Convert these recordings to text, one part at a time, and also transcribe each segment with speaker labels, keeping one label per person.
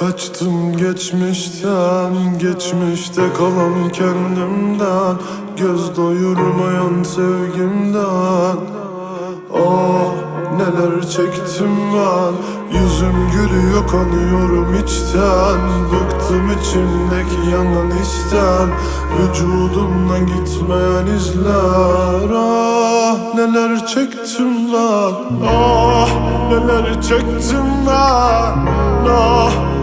Speaker 1: kaçtım geçmişten Geçmişte kalan kendimden Göz doyurmayan sevgimden. Ah neler çektim ben Yüzüm gülüyor kanıyorum içten. Bıktım içimdeki yanan işten Vücudumdan gitmeyen izler. Ah neler çektim ben Ah neler çektim ben Ah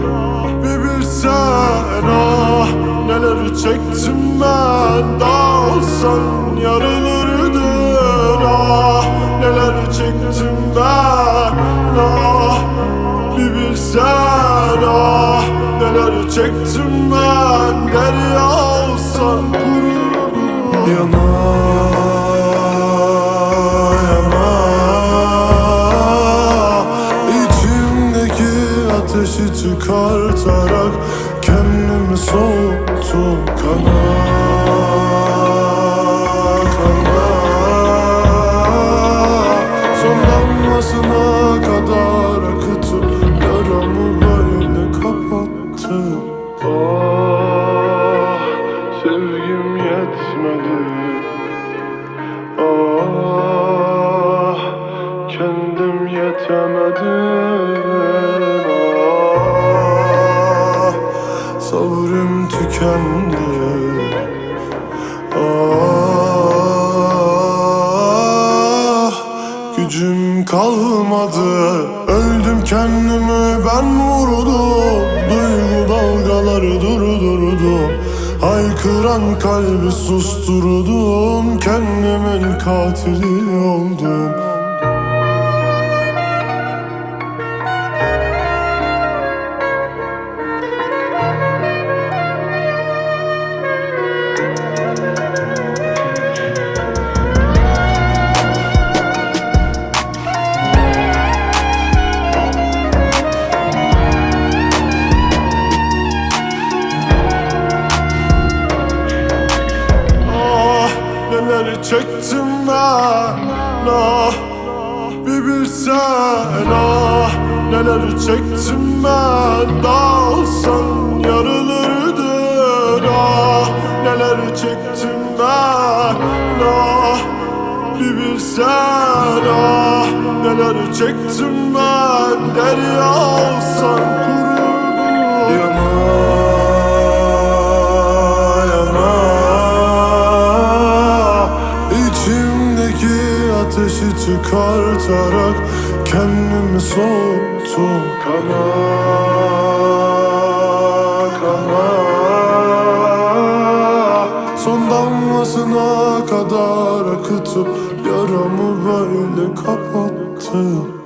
Speaker 1: ah Neler çektim ben? Dağılsan yarılırdın. Ah Neler çektim ben? Ah Bir bilsen. Ah Neler çektim ben? Derya olsan kururdun Yana çıkartarak Kendimi soğuttum kana kana. Son damlasına kadar akıtıp Yaramı böyle kapattım Ah sevgim yetmedi. Ah kendim yetemedim sabrım tükendi. Ah gücüm kalmadı. Öldüm kendimi ben vurdum Duygu dalgaları durdurdum Haykıran kalbi susturdum. Kendimin katili oldum neler çektim ben Ah bir bilsen ah Neler çektim ben. Dağılsan yarılırdın ah Neler çektim ben ah bir bilsen ah Neler çektim ben. Derya olsan kururdun ateşi çıkartarak Kendimi soğuttum. Kana kana Son damlasına kadar akıtıp Yaramı böyle kapattım